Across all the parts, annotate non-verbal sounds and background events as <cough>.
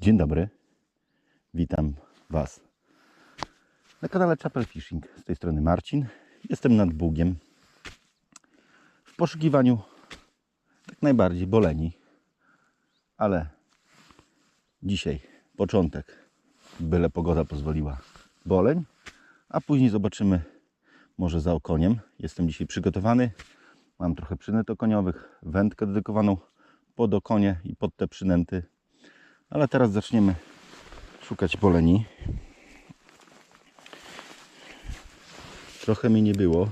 Dzień dobry. Witam Was na kanale Chapel Fishing. Z tej strony Marcin. Jestem nad Bugiem. W poszukiwaniu tak najbardziej boleni. Ale dzisiaj początek. Byle pogoda pozwoliła. Boleń. A później zobaczymy może za okoniem. Jestem dzisiaj przygotowany. Mam trochę przynęt okoniowych, wędkę dedykowaną pod okonie i pod te przynęty. Ale teraz zaczniemy szukać boleni. Trochę mi nie było.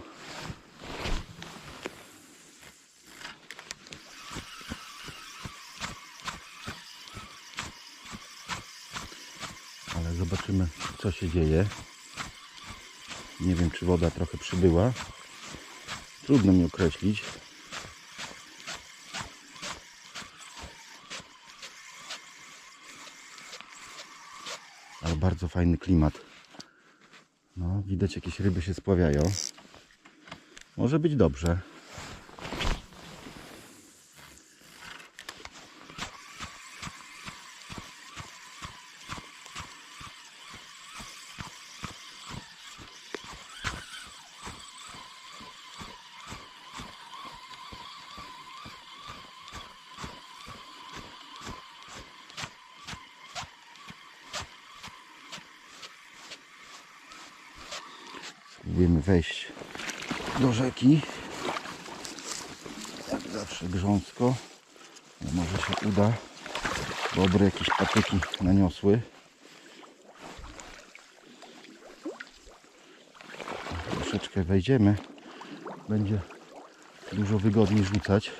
Ale zobaczymy, co się dzieje. Nie wiem, czy woda trochę przybyła. Trudno mi określić. Bardzo fajny klimat. No, widać jakieś ryby się spławiają. Może być dobrze. Spróbujemy wejść do rzeki. Jak zawsze grząsko. Ale może się uda. Dobre jakieś patyki naniosły. Troszeczkę wejdziemy. Będzie dużo wygodniej rzucać.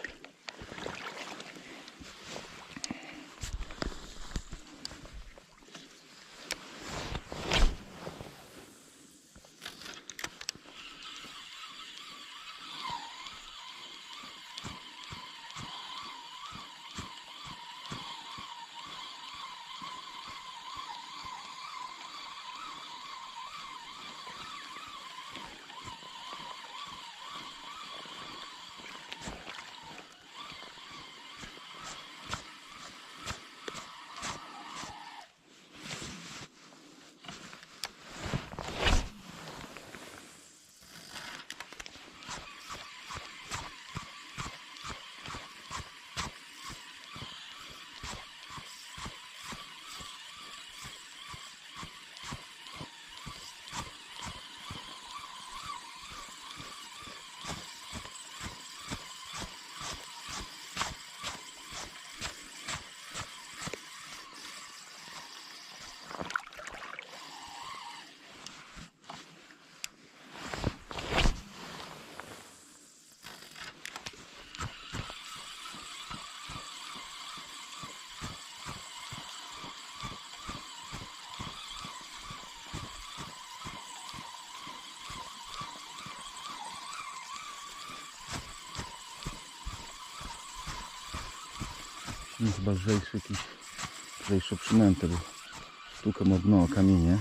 Nie chyba lżejszy jakiś, lżejszą przynętę, bo stukam o dno kamienie.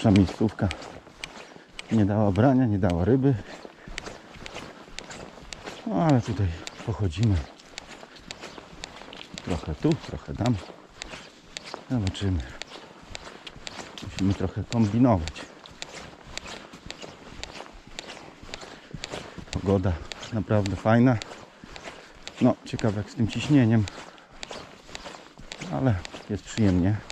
Nasza miejscówka nie dała brania, nie dała ryby. No, ale tutaj pochodzimy. Trochę tu, trochę tam. Zobaczymy. Musimy trochę kombinować. Pogoda naprawdę fajna. No, ciekawe jak z tym ciśnieniem. Ale jest przyjemnie.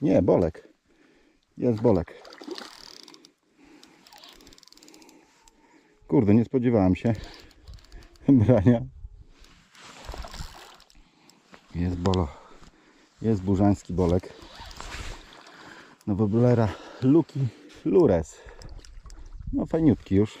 Nie, bolek. Jest bolek. Kurde, nie spodziewałem się <laughs> brania. Jest bolo. Jest burzański bolek. No woblera Luki Lures. No fajniutki już.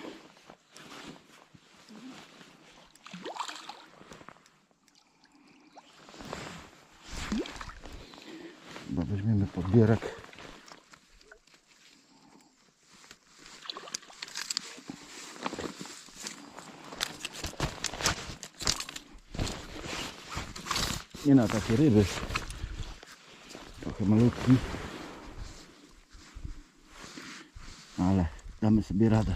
Nie na takie ryby. Trochę malutki. Ale damy sobie radę.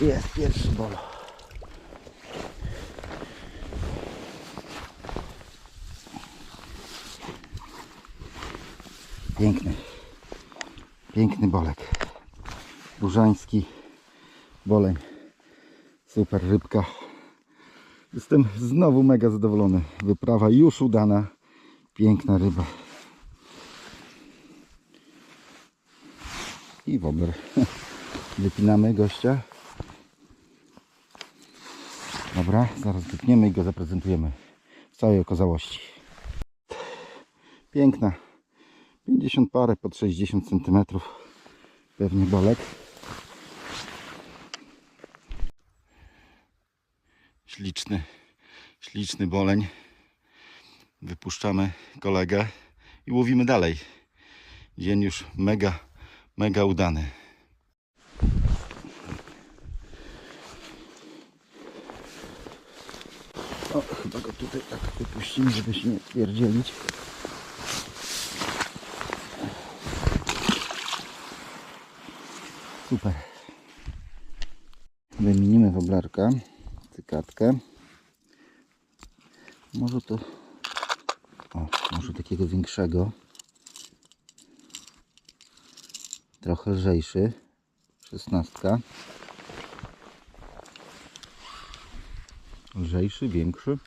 Jest pierwszy bolo. Piękny. Piękny bolek. Burzański boleń. Super rybka. Jestem znowu mega zadowolony. Wyprawa już udana. Piękna ryba. I wobler. <laughs> Wypinamy gościa. Dobra, zaraz wypniemy i go zaprezentujemy w całej okazałości. Piękna. 50 parę pod 60 cm. Pewnie bolek. Śliczny, śliczny boleń. Wypuszczamy kolegę i łowimy dalej. Dzień już mega, mega udany. O, chyba go tutaj tak wypuścimy, żeby się nie pierdzielić. Super. Wymienimy woblarka, cykatkę. Może to... O, może takiego większego. Trochę lżejszy. Szesnastka. Lżejszy, większy.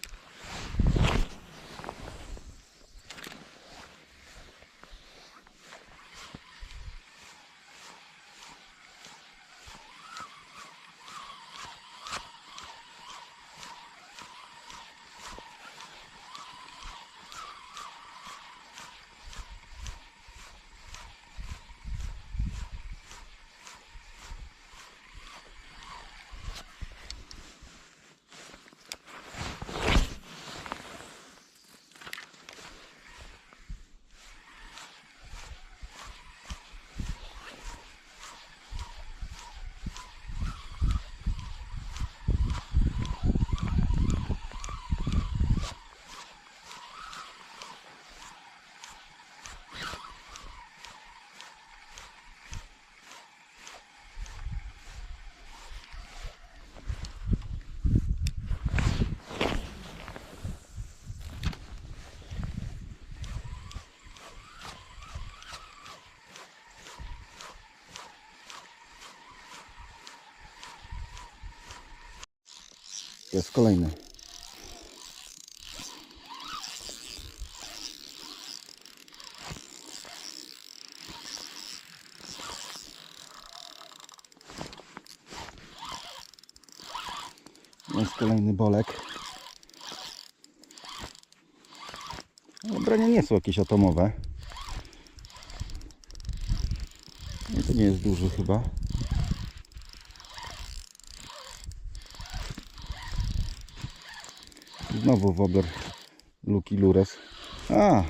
Jest kolejny. Jest kolejny bolek. Brania nie są jakieś atomowe. To nie jest duży chyba. Znowu wobler Luki Lures. A,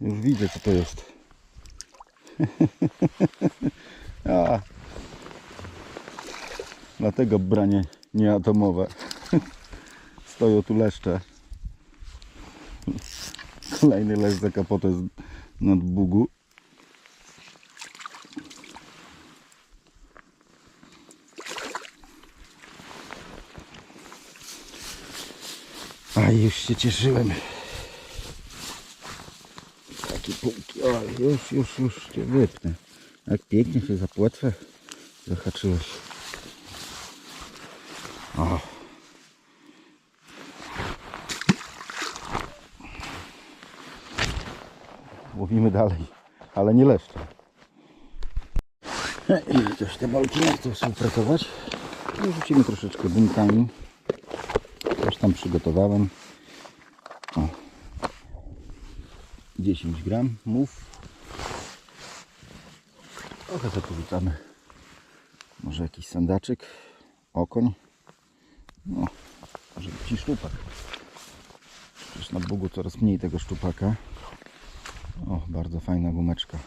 już widzę co to jest. <laughs> A, dlatego branie nieatomowe. <laughs> Stoją tu leszcze. Kolejny leszcz za kapotę z nad Bugu. A już się cieszyłem. Takie półki. O, już, już, już cię wypnę. Jak pięknie się za płetwę zahaczyłeś. O. Łowimy dalej, ale nie leszcze. I też te balki chcą współpracować. I rzucimy troszeczkę bunkami. Też tam przygotowałem. O. 10 gram mów. Trochę sobie porzucamy. Może jakiś sandaczyk, okoń. No, może i szczupak. Przecież na Bugu coraz mniej tego szczupaka. O, bardzo fajna gumeczka.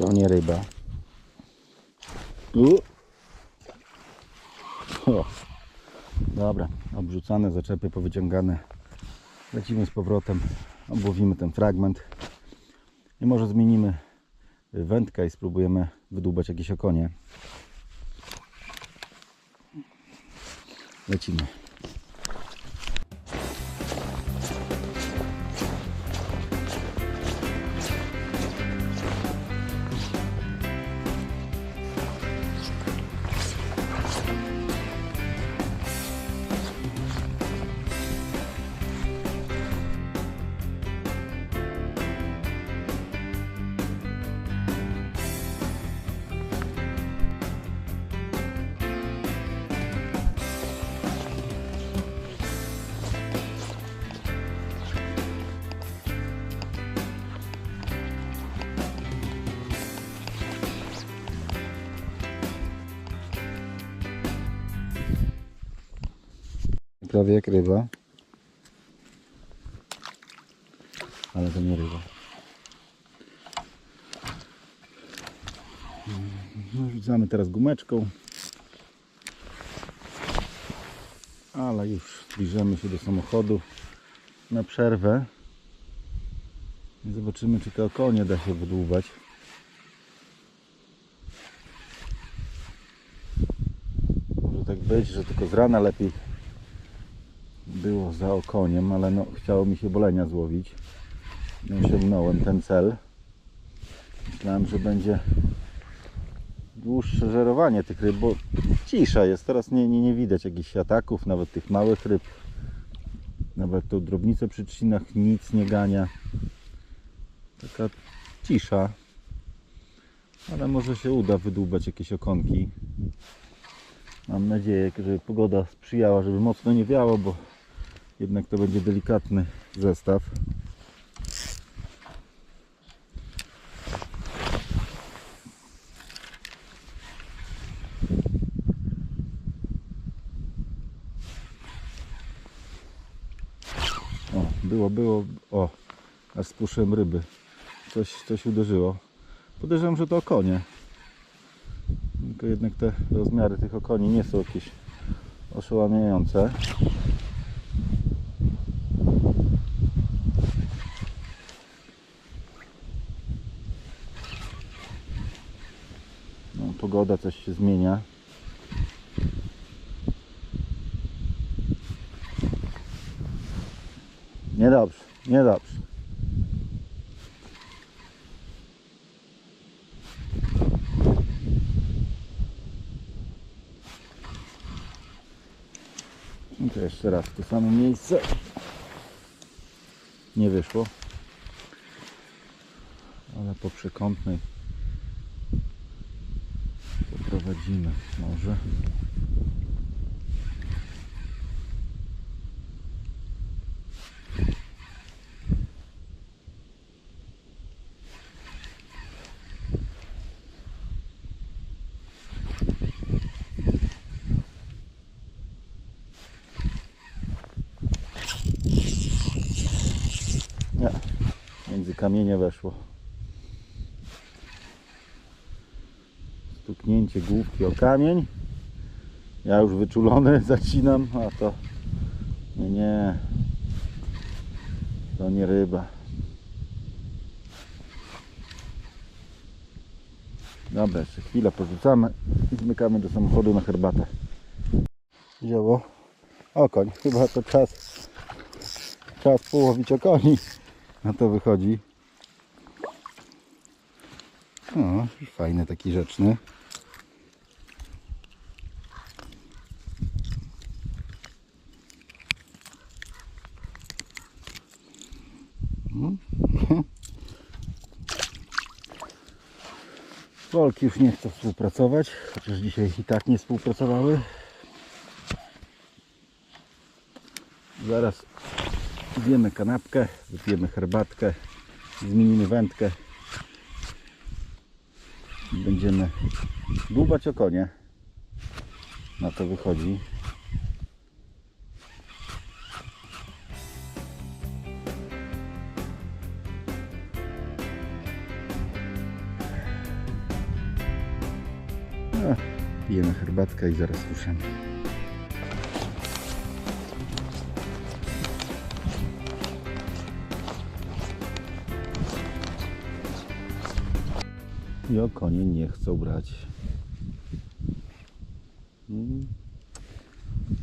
To nie ryba. U. Dobra, obrzucane, zaczepy powyciągane. Lecimy z powrotem, obłowimy ten fragment. I może zmienimy wędkę i spróbujemy wydłubać jakieś okonie. Lecimy. Jak ryba. Ale to nie ryba. No, rzucamy teraz gumeczką. Ale już zbliżamy się do samochodu na przerwę. I zobaczymy, czy te okonie da się wydłubać. Może tak być, że tylko z rana lepiej było za okoniem, ale no, chciało mi się bolenia złowić. Nie osiągnąłem ten cel. Myślałem, że będzie dłuższe żerowanie tych ryb, bo cisza jest. Teraz nie, nie, nie widać jakichś ataków, nawet tych małych ryb. Nawet tą drobnicę przy trzcinach nic nie gania. Taka cisza. Ale może się uda wydłubać jakieś okonki. Mam nadzieję, że pogoda sprzyjała, żeby mocno nie wiało, bo jednak to będzie delikatny zestaw. O, było, było, o, aż spuszczyłem ryby. Coś, coś uderzyło. Podejrzewam, że to okonie. Tylko jednak te rozmiary tych okoni nie są jakieś oszałamiające. No, pogoda coś się zmienia. Niedobrze, niedobrze. I to jeszcze raz to samo miejsce. Nie wyszło. Ale po przekątnej poprowadzimy może. między kamienie weszło. Stuknięcie główki o kamień. Ja już wyczulony <laughs> zacinam, a to nie, nie. To nie ryba. Dobra, jeszcze chwilę porzucamy i zmykamy do samochodu na herbatę. Wzięło okoń. Chyba to czas czas połowić okoni. Na to wychodzi. O, i fajny taki rzeczny. Wolki już nie chcą współpracować, chociaż dzisiaj i tak nie współpracowały. Zaraz zjemy kanapkę, wypijemy herbatkę, zmienimy wędkę. Będziemy dłubać okonie. Na to wychodzi. Herbatkę i zaraz ruszymy. I o konie nie chcą brać. Mm.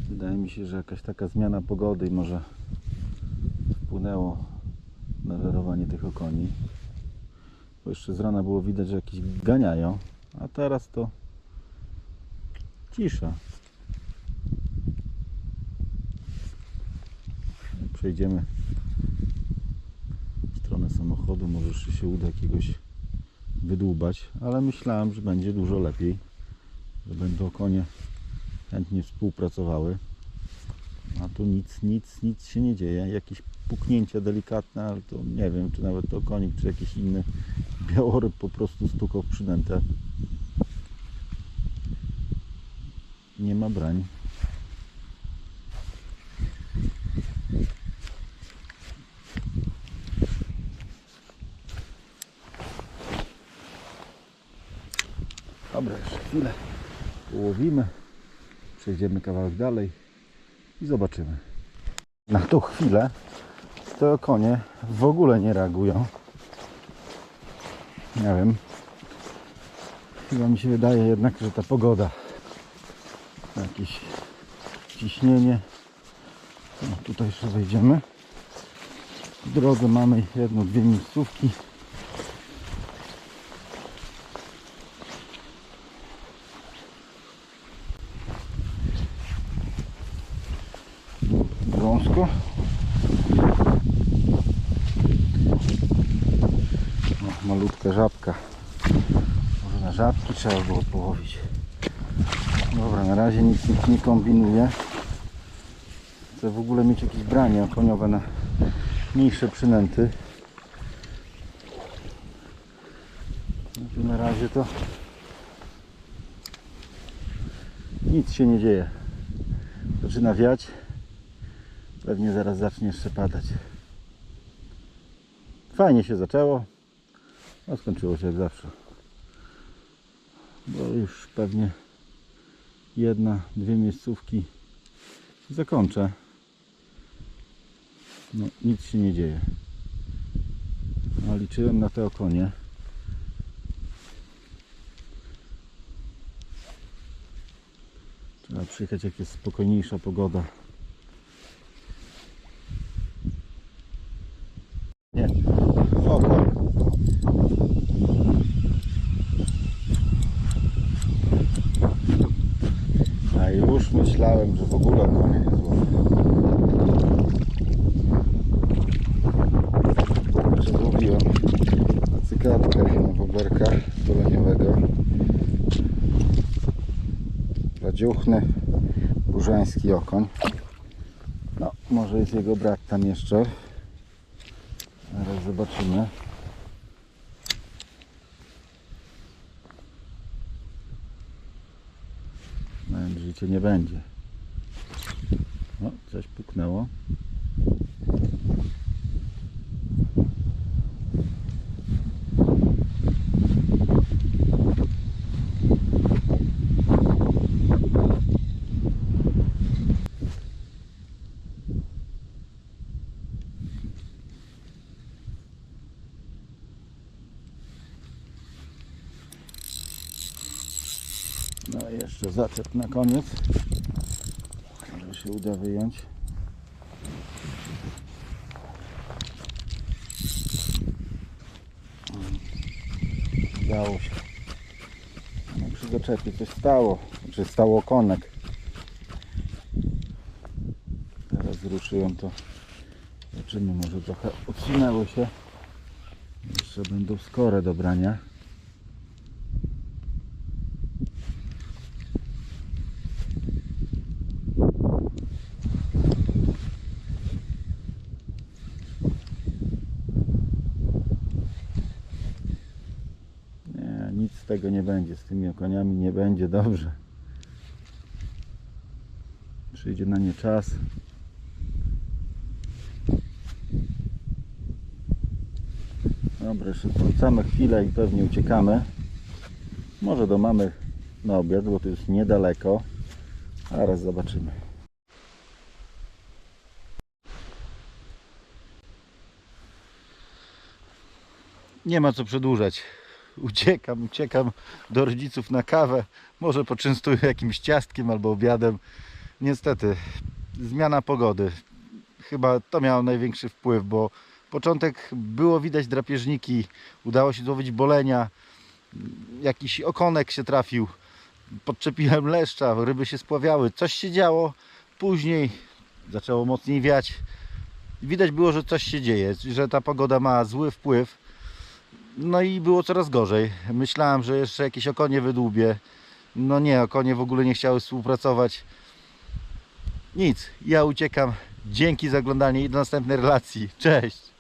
Wydaje mi się, że jakaś taka zmiana pogody może wpłynęło na żerowanie tych okoni. Bo jeszcze z rana było widać, że jakieś ganiają, a teraz to cisza. Przejdziemy w stronę samochodu, może jeszcze się uda jakiegoś wydłubać, ale myślałem, że będzie dużo lepiej, że będą konie chętnie współpracowały. A tu nic, nic, nic się nie dzieje. Jakieś puknięcia delikatne, ale to nie wiem, czy nawet to konik, czy jakiś inny białoryb po prostu stukał w przynętę. Nie ma brań. Dobra, jeszcze chwilę połowimy, przejdziemy kawałek dalej i zobaczymy. Na tą chwilę te konie w ogóle nie reagują. Nie wiem. Chyba mi się wydaje jednak, że ta pogoda, jakieś ciśnienie. No, tutaj jeszcze wejdziemy. W drodze mamy jedną, dwie miejscówki. wąsko. No, malutka żabka. Może na żabki trzeba było połowić. Dobra, na razie nic, nic nie kombinuję. Chcę w ogóle mieć jakieś branie okoniowe na mniejsze przynęty. Znaczy, Na razie to nic się nie dzieje. Zaczyna wiać. Pewnie zaraz zacznie jeszcze padać. Fajnie się zaczęło. No skończyło się jak zawsze. Bo już pewnie jedna, dwie miejscówki zakończę. No nic się nie dzieje. No, liczyłem na te okonie. Trzeba przyjechać jak jest spokojniejsza pogoda. Nie. Okoń. A już myślałem, że w ogóle konie nie złowię. Przezłowiłem na cykadkę na woberka doleniowego. Radziuchny, burzański okoń. No, może jest jego brat tam jeszcze. Zaraz zobaczymy. Życie nie będzie. O, coś puknęło. No i jeszcze zaczep na koniec. Się uda wyjąć. Udało się. No, przy zaczepie coś stało. Czy stało konek. Teraz zruszyłem to. Zobaczymy, może trochę odsunęło się. Jeszcze będą skore do brania. Nie, nic z tego nie będzie. Z tymi okoniami nie będzie dobrze. Przyjdzie na nie czas. Dobra, jeszcze chwilę i pewnie uciekamy. Może do mamy na obiad, bo to jest niedaleko. Zaraz zobaczymy. Nie ma co przedłużać. Uciekam, uciekam do rodziców na kawę. Może poczęstuję jakimś ciastkiem albo obiadem. Niestety, zmiana pogody. Chyba to miało największy wpływ, bo początek było widać drapieżniki, udało się złowić bolenia, jakiś okonek się trafił, podczepiłem leszcza, ryby się spławiały, coś się działo. Później zaczęło mocniej wiać. Widać było, że coś się dzieje, że ta pogoda ma zły wpływ. No i było coraz gorzej. Myślałem, że jeszcze jakieś okonie wydłubię. No nie, okonie w ogóle nie chciały współpracować. Nic, ja uciekam. Dzięki za oglądanie i do następnej relacji. Cześć!